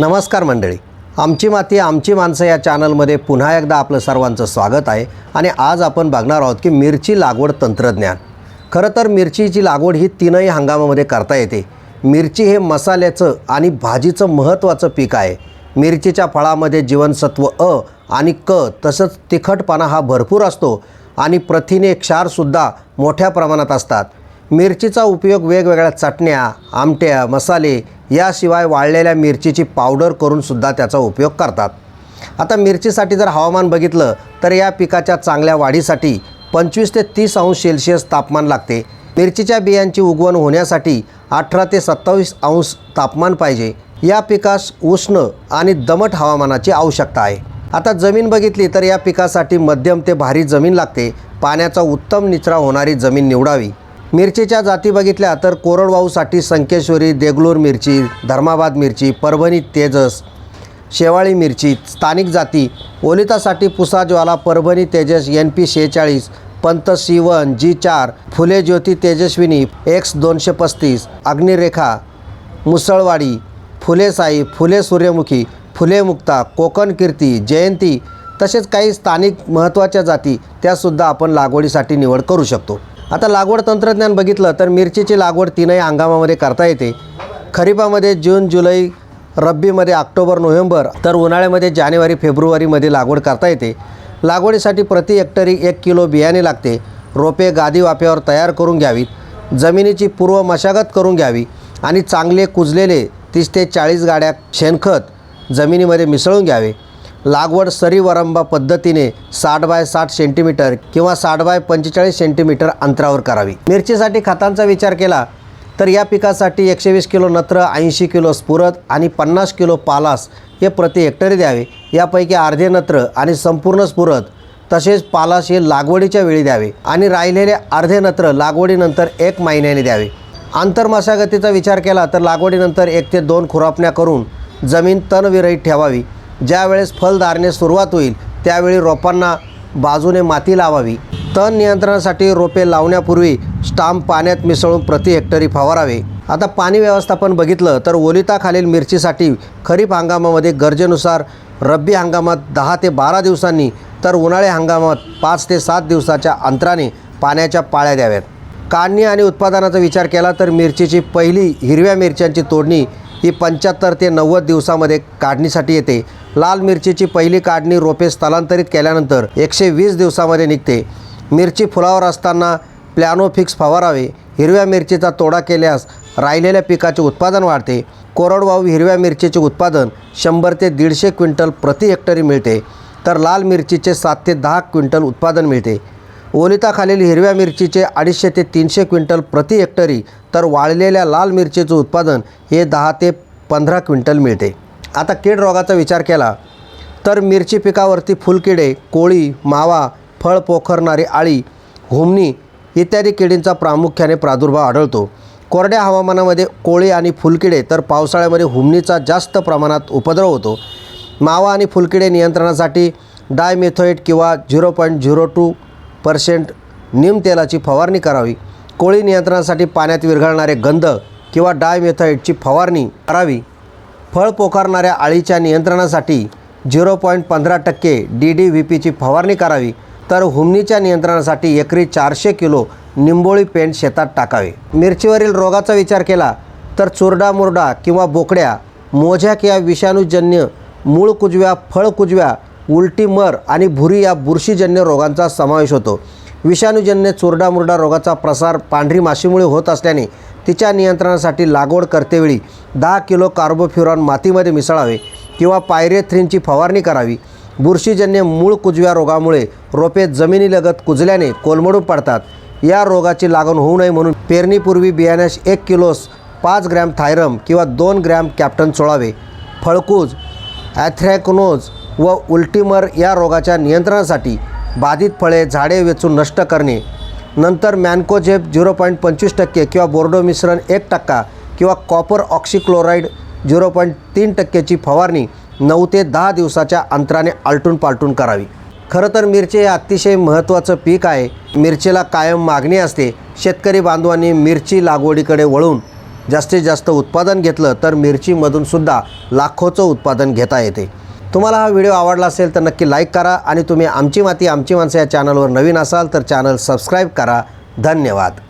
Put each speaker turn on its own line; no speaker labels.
नमस्कार मंडळी. आमची माती आमची माणसं या चॅनलमध्ये पुन्हा एकदा आपलं सर्वांचं स्वागत आहे आणि आज आपण बघणार आहोत की मिरची लागवड तंत्रज्ञान. खरं तर मिरचीची लागवड ही तीनही हंगामामध्ये करता येते. मिरची हे मसाल्याचं आणि भाजीचं महत्त्वाचं पीक आहे. मिरचीच्या फळामध्ये जीवनसत्व अ आणि क तसंच तिखटपणा हा भरपूर असतो आणि प्रथिने क्षारसुद्धा मोठ्या प्रमाणात असतात. मिरचीचा उपयोग वेगवेगळ्या चटण्या आमट्या मसाले याशिवाय वाळलेल्या मिरचीची पावडर करूनसुद्धा त्याचा उपयोग करतात. आता मिरचीसाठी जर हवामान बघितलं तर या पिकाच्या चांगल्या वाढीसाठी पंचवीस ते तीस अंश सेल्सिअस तापमान लागते. मिरचीच्या बियांची उगवण होण्यासाठी अठरा ते सत्तावीस अंश तापमान पाहिजे. या पिकास उष्ण आणि दमट हवामानाची आवश्यकता आहे. आता जमीन बघितली तर या पिकासाठी मध्यम ते भारी जमीन लागते. पाण्याचा उत्तम निचरा होणारी जमीन निवडावी. मिरचीच्या जाती बघितल्या तर कोरडवाहूसाठी संकेश्वरी देगलूर मिरची धर्माबाद मिरची परभणी तेजस शेवाळी मिरची स्थानिक जाती ओलितासाठी पुसा ज्वाला परभणी तेजस एन पी शेहेचाळीस पंत सी वन जी चार फुले ज्योती तेजस्विनी एक्स दोनशे पस्तीस अग्निरेखा मुसळवाडी फुले साई फुले सूर्यमुखी फुले मुक्ता कोकण कीर्ती जयंती तसेच काही स्थानिक महत्त्वाच्या जाती त्यासुद्धा आपण लागवडीसाठी निवड करू शकतो. आता लागवड तंत्रज्ञान बघितलं तर मिरचीची लागवड तीनही हंगामामध्ये करता येते. खरीपामध्ये जून जुलै रब्बीमध्ये ऑक्टोबर नोव्हेंबर तर उन्हाळ्यामध्ये जानेवारी फेब्रुवारीमध्ये लागवड करता येते. लागवडीसाठी प्रति हेक्टरी एक किलो बियाणे लागते. रोपे गादी वाफ्यावर तयार करून घ्यावीत. जमिनीची पूर्व मशागत करून घ्यावी आणि चांगले कुजलेले तीस ते चाळीस गाड्या शेणखत जमिनीमध्ये मिसळून घ्यावे. लागवड सरीवरंबा पद्धतीने साठ बाय साठ सेंटीमीटर किंवा साठ बाय पंचेचाळीस सेंटीमीटर अंतरावर करावी. मिरचीसाठी खतांचा विचार केला तर या पिकासाठी एकशे वीस किलो नत्र ऐंशी किलो स्फुरद आणि पन्नास किलो पालास हे प्रति हेक्टरी द्यावे. यापैकी अर्धे नत्र आणि संपूर्ण स्फुरद तसेच पालास हे लागवडीच्या वेळी द्यावे आणि राहिलेले अर्धे नत्र लागवडीनंतर एक महिन्याने द्यावे. आंतरमशागतीचा विचार केला तर लागवडीनंतर एक ते दोन खुरापण्या करून जमीन तणविरहित ठेवावी. ज्यावेळेस फल धारणे सुरुवात होईल त्यावेळी रोपांना बाजूने माती लावावी. तण नियंत्रणासाठी रोपे लावण्यापूर्वी स्टाम्प पाण्यात मिसळून प्रति हेक्टरी फवारावे. आता पाणी व्यवस्थापन बघितलं तर ओलिताखालील मिरचीसाठी खरीप हंगामामध्ये गरजेनुसार रब्बी हंगामात दहा ते बारा दिवसांनी तर उन्हाळी हंगामात पाच ते सात दिवसाच्या अंतराने पाण्याच्या पाळ्या द्याव्यात. काढणी आणि उत्पादनाचा विचार केला तर मिरचीची पहिली हिरव्या मिरच्यांची तोडणी ही पंच्याहत्तर ते नव्वद दिवसामध्ये काढणीसाठी येते. लाल मिरचीची पहिली काढणी रोपे स्थलांतरित केल्यानंतर एकशे वीस दिवसामध्ये निघते. मिरची फुलावर असताना प्लॅनो फिक्स फवारावे हिरव्या मिरचीचा तोडा केल्यास राहिलेल्या पिकाचे उत्पादन वाढते. कोरडवाहू हिरव्या मिरचीचे उत्पादन शंभर ते दीडशे क्विंटल प्रति हेक्टरी मिळते तर लाल मिरचीचे सात ते दहा क्विंटल उत्पादन मिळते. ओलिताखालील हिरव्या मिरचीचे अडीचशे ते तीनशे क्विंटल प्रति हेक्टरी तर वाळलेल्या लाल मिरचीचे उत्पादन हे दहा ते पंधरा क्विंटल मिळते. आता कीड रोगाचा विचार केला तर मिरची पिकावरती फुलकिडे कोळी मावा फळ पोखरणारी आळी घुमणी इत्यादी किडींचा प्रामुख्याने प्रादुर्भाव आढळतो. कोरड्या हवामानामध्ये कोळी आणि फुलकिडे तर पावसाळ्यामध्ये हुमणीचा जास्त प्रमाणात उपद्रव होतो. मावा आणि फुलकिडे नियंत्रणासाठी डायमेथोएट किंवा zero point zero two percent नीम तेलाची फवारणी करावी. कोळी नियंत्रणासाठी पाण्यात विरघळणारे गंध किंवा डायमेथॉईटची फवारणी करावी. फळ पोकारणाऱ्या आळीच्या नियंत्रणासाठी झिरो पॉईंट पंधरा टक्के डी डी व्ही पीची फवारणी करावी तर हुमणीच्या नियंत्रणासाठी एकरी चारशे किलो निंबोळी पेंट शेतात टाकावे. मिरचीवरील रोगाचा विचार केला तर चुरडा मुरडा किंवा बोकड्या मोझ्याक या विषाणूजन्य मूळ कुजव्या फळ कुजव्या उलटी मर आणि भुरी या बुरशीजन्य रोगांचा समावेश होतो. विषाणूजन्य चुरडामुरडा रोगाचा प्रसार पांढरी माशीमुळे होत असल्याने तिच्या नियंत्रणासाठी लागवड करतेवेळी दहा किलो कार्बोफ्युरॉन मातीमध्ये मिसळावे किंवा पायरेथ्रिनची फवारणी करावी. बुरशीजन्य मूळ कुजव्या रोगामुळे रोपे जमिनीलगत कुजल्याने कोलमडून पडतात. या रोगाची लागण होऊ नये म्हणून पेरणीपूर्वी बियाण्यास एक किलोस पाच ग्रॅम थायरम किंवा दोन ग्रॅम कॅप्टन चोळावे फळकूज ॲथ्रॅकोनोज व उल्टीमर या रोगाच्या नियंत्रणासाठी बाधित फळे झाडे वेचून नष्ट करणे. नंतर मॅन्कोझेप झिरो पॉईंट पंचवीस टक्के किंवा बोर्डो मिश्रण एक टक्का किंवा कॉपर ऑक्सिक्लोराईड झिरो पॉईंट तीन टक्क्याची फवारणी नऊ ते दहा दिवसाच्या अंतराने आलटून पालटून करावी. खरं तर मिरची हे अतिशय महत्त्वाचं पीक आहे. मिरचीला कायम मागणी असते. शेतकरी बांधवांनी मिरची लागवडीकडे वळून जास्तीत जास्त उत्पादन घेतलं तर मिरचीमधूनसुद्धा लाखोचं उत्पादन घेता येते. तुम्हाला हा व्हिडिओ आवडला असेल तर नक्की लाईक करा आणि तुम्ही आमची माती आमची माणसं या चॅनलवर नवीन असाल तर चॅनल सबस्क्राईब करा. धन्यवाद.